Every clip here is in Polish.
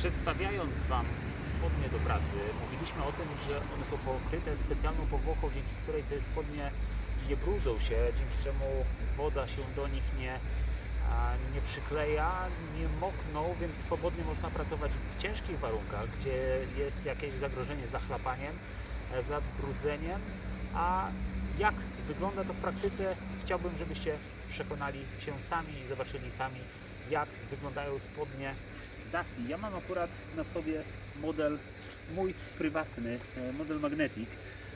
Przedstawiając Wam spodnie do pracy, mówiliśmy o tym, że one są pokryte specjalną powłoką, dzięki której te spodnie nie brudzą się, dzięki czemu woda się do nich nie, nie przykleja, nie mokną, więc swobodnie można pracować w ciężkich warunkach, gdzie jest jakieś zagrożenie zachlapaniem, e, zabrudzeniem, a jak wygląda to w praktyce, chciałbym, żebyście przekonali się sami i zobaczyli sami, jak wyglądają spodnie Dasi. Ja mam akurat na sobie model mój prywatny, e, model Magnetic.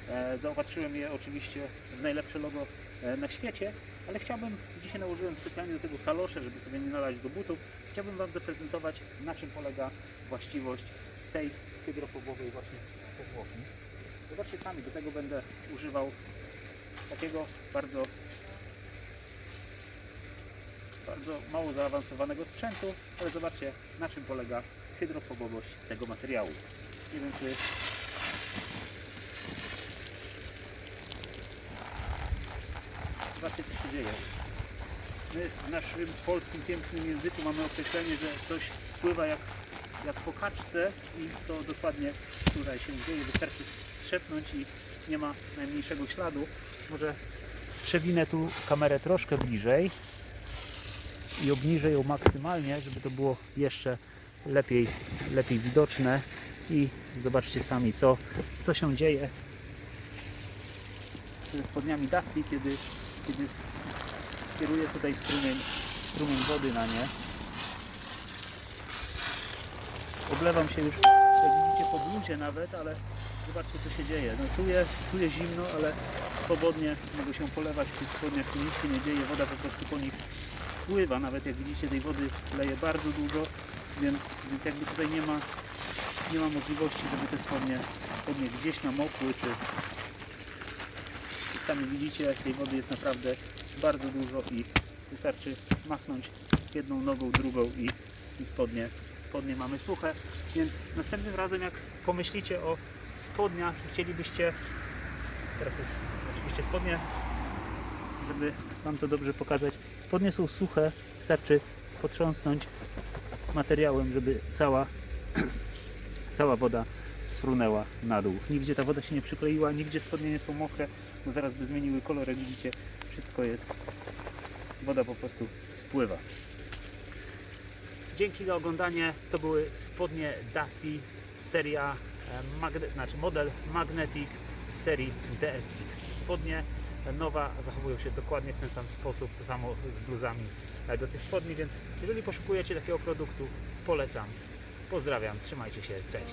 E, Zaopatrzyłem je oczywiście w najlepsze logo e, na świecie, ale chciałbym, dzisiaj nałożyłem specjalnie do tego kalosze, żeby sobie nie nalać do butów. Chciałbym Wam zaprezentować, na czym polega właściwość tej hydrofobowej właśnie powłoki. Zobaczcie sami, do tego będę używał takiego bardzo bardzo mało zaawansowanego sprzętu, ale zobaczcie na czym polega hydrofobowość tego materiału. Nie wiem czy zobaczcie co się dzieje. My w naszym polskim pięknym języku mamy określenie, że coś spływa jak, jak po kaczce i to dokładnie tutaj się dzieje. Wystarczy strzepnąć i nie ma najmniejszego śladu. Może przewinę tu kamerę troszkę bliżej i obniżę ją maksymalnie, żeby to było jeszcze lepiej, lepiej widoczne i zobaczcie sami co, co się dzieje ze spodniami Dasi, kiedy, kiedy kieruję tutaj strumień, strumień wody na nie. Oblewam się już, jak widzicie, po bluzie nawet, ale zobaczcie co się dzieje. No, czuję, czuję zimno, ale swobodnie mogę się polewać w tych spodniach, nic się nie dzieje, woda po prostu po nich spływa, nawet jak widzicie tej wody leje bardzo dużo, więc, więc jakby tutaj nie ma, nie ma możliwości, żeby te spodnie, spodnie gdzieś namokły, czy sami widzicie tej wody jest naprawdę bardzo dużo i wystarczy machnąć jedną nogą, drugą i, i spodnie, spodnie mamy suche, więc następnym razem jak pomyślicie o spodniach i chcielibyście, teraz jest oczywiście spodnie, żeby Wam to dobrze pokazać. Spodnie są suche, wystarczy potrząsnąć materiałem, żeby cała, cała woda sfrunęła na dół. Nigdzie ta woda się nie przykleiła, nigdzie spodnie nie są mokre, bo zaraz by zmieniły kolor, jak widzicie, wszystko jest, woda po prostu spływa. Dzięki za oglądanie. To były spodnie Dasi, seria, e, magne, znaczy model Magnetic z serii DFX. Spodnie nowa zachowują się dokładnie w ten sam sposób, to samo z bluzami e, do tych spodni, więc jeżeli poszukujecie takiego produktu, polecam. Pozdrawiam, trzymajcie się, cześć.